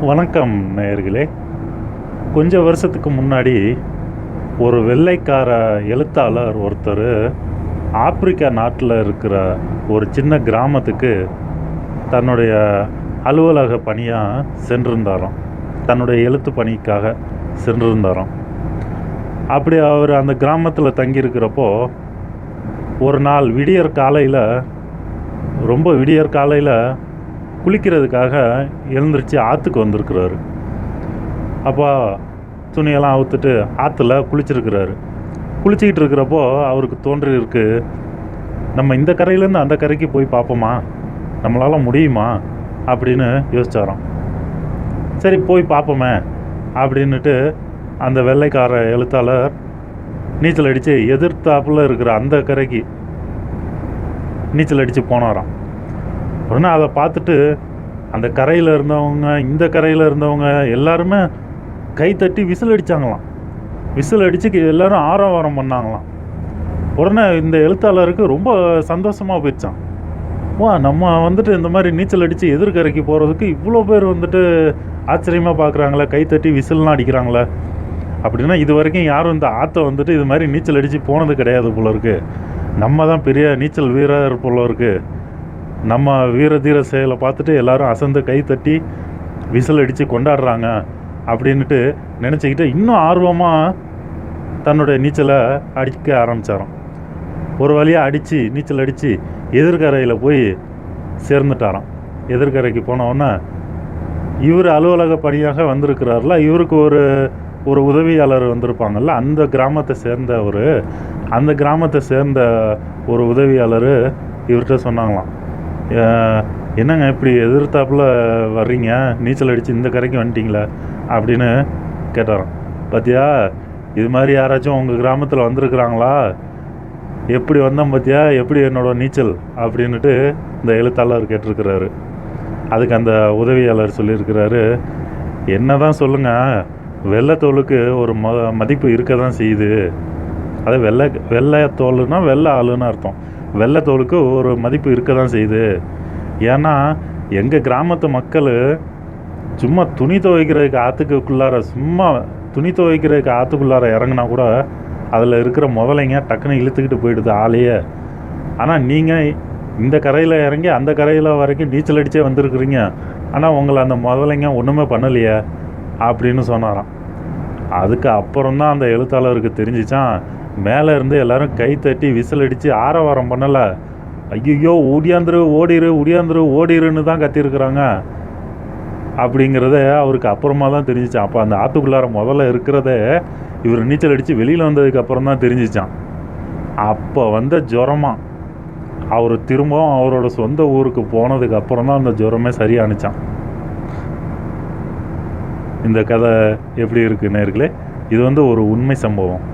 வணக்கம் நேயர்களே. கொஞ்ச வருஷத்துக்கு முன்னாடி ஒரு வெள்ளைக்கார எழுத்தாளர் ஒருத்தர் ஆப்பிரிக்கா நாட்டில் இருக்கிற ஒரு சின்ன கிராமத்துக்கு தன்னுடைய அலுவலக பணியாக சென்றிருந்தாராம். தன்னுடைய எழுத்து பணிக்காக சென்றிருந்தாராம். அப்படி அவர் அந்த கிராமத்தில் தங்கியிருக்கிறப்போ ஒரு நாள் விடியற் காலையில் ரொம்ப விடியற் காலையில் குளிக்கிறதுக்காக எழுந்திரிச்சு ஆற்றுக்கு வந்திருக்கிறாரு. அப்போ துணியெல்லாம் அவுத்துட்டு ஆற்றுல குளிச்சிருக்கிறாரு. குளிச்சிக்கிட்டு இருக்கிறப்போ அவருக்கு தோன்றிருக்கு நம்ம இந்த கரையிலேருந்து அந்த கரைக்கு போய் பார்ப்போமா? நம்மளால் முடியுமா? அப்படின்னு யோசிச்சாராம். சரி போய் பார்ப்போமே அப்படின்னுட்டு அந்த வெள்ளைக்கார எழுத்தாளர் நீச்சல் அடித்து எதிர்த்தாப்புல இருக்கிற அந்த கரைக்கு நீச்சல் அடித்து போனாராம். உடனே அதை பார்த்துட்டு அந்த கரையில் இருந்தவங்க இந்த கரையில் இருந்தவங்க எல்லாருமே கை தட்டி விசில் அடித்தாங்களாம் விசில் அடித்து எல்லாரும் ஆரவாரம் பண்ணாங்களாம். உடனே இந்த எழுத்தாளருக்கு ரொம்ப சந்தோஷமாக போயிடுச்சான் வா நம்ம வந்துட்டு இந்த மாதிரி நீச்சல் அடித்து எதிர்கரைக்கு போகிறதுக்கு இவ்வளோ பேர் வந்துட்டு ஆச்சரியமாக பார்க்குறாங்களே கை தட்டி விசில்லாம் அடிக்கிறாங்களே அப்படின்னா இது வரைக்கும் யாரும் இந்த ஆற்றை வந்துட்டு இது மாதிரி நீச்சல் அடித்து போனது கிடையாது போல இருக்குது நம்ம தான் பெரிய நீச்சல் வீரர் போல இருக்குது நம்ம வீர தீர செயலை பார்த்துட்டு எல்லாரும் அசந்து கை தட்டி விசில் அடித்து கொண்டாடுறாங்க அப்படின்ட்டு நினச்சிக்கிட்டு இன்னும் ஆர்வமாக தன்னுடைய நீச்சலை அடிக்க ஆரம்பித்தாராம் ஒரு வழியாக அடித்து நீச்சல் அடித்து எதிர்கரையில் போய் சேர்ந்துட்டாராம். எதிர்கரைக்கு போனவுடனே இவர் அலுவலக பணியாக வந்திருக்கிறார்ல இவருக்கு ஒரு ஒரு உதவியாளர் வந்திருப்பாங்கல்ல அந்த கிராமத்தை சேர்ந்த ஒரு அந்த கிராமத்தை சேர்ந்த ஒரு உதவியாளர் இவர்கிட்ட சொன்னாங்களாம். என்னங்க இப்படி எதிர்த்தாப்புல வர்றீங்க? நீச்சல் அடித்து இந்த கரைக்கு வந்துட்டீங்களே? அப்படின்னு கேட்டாராம். பார்த்தியா இது மாதிரி யாராச்சும் உங்கள் கிராமத்தில் வந்திருக்கிறாங்களா? எப்படி வந்தோம் பார்த்தியா எப்படி என்னோட நீச்சல்? அப்படின்ட்டு இந்த எழுத்தாளர் கேட்டிருக்கிறாரு. அதுக்கு அந்த உதவியாளர் சொல்லியிருக்கிறாரு என்ன தான் சொல்லுங்கள் வெள்ளைத்தோலுக்கு ஒரு ம மதிப்பு இருக்க தான் செய்யுது. அது வெள்ளை வெள்ளை தோலுன்னா வெள்ளை ஆளுன்னு அர்த்தம். வெள்ளைத்தோலுக்கு ஒரு மதிப்பு இருக்க தான் செய்யுது. ஏன்னா எங்கள் கிராமத்து மக்கள் சும்மா துணி துவைக்கிறதுக்கு ஆற்றுக்குள்ளார சும்மா துணி துவைக்கிறதுக்கு ஆற்றுக்குள்ளார இறங்குனா கூட அதில் இருக்கிற முதலைங்க டக்குன்னு இழுத்துக்கிட்டு போயிடுது ஆளையே. ஆனால் நீங்கள் இந்த கரையில் இறங்கி அந்த கரையில் வரைக்கும் நீச்சல் அடித்தே வந்திருக்குறீங்க. ஆனால் உங்களை அந்த முதலைங்க ஒன்றுமே பண்ணலையே அப்படின்னு சொன்னாராம். அதுக்கு அப்புறம் தான் அந்த எழுத்தாளருக்கு தெரிஞ்சிச்சான் மேலே இருந்து எல்லாரும் கை தட்டி விசில் அடித்து ஆரவாரம் பண்ணலை. ஐயோ ஓடியாந்துரு ஓடிரு ஓடியாந்துரு ஓடிருன்னு தான் கத்திருக்கிறாங்க. அப்படிங்கிறத அவருக்கு அப்புறமா தான் தெரிஞ்சிச்சான் அப்போ அந்த ஆற்றுக்குள்ளார முதல்ல இருக்கிறத இவர் நீச்சல் அடித்து வெளியில் வந்ததுக்கப்புறம் தான் தெரிஞ்சிச்சான் அப்போ வந்த ஜுரமா. அவர் திரும்பவும் அவரோட சொந்த ஊருக்கு போனதுக்கப்புறம் தான் அந்த ஜுரமே சரியானுச்சான் இந்த கதை எப்படி இருக்குன்னு நேர்களே? இது வந்து ஒரு உண்மை சம்பவம்.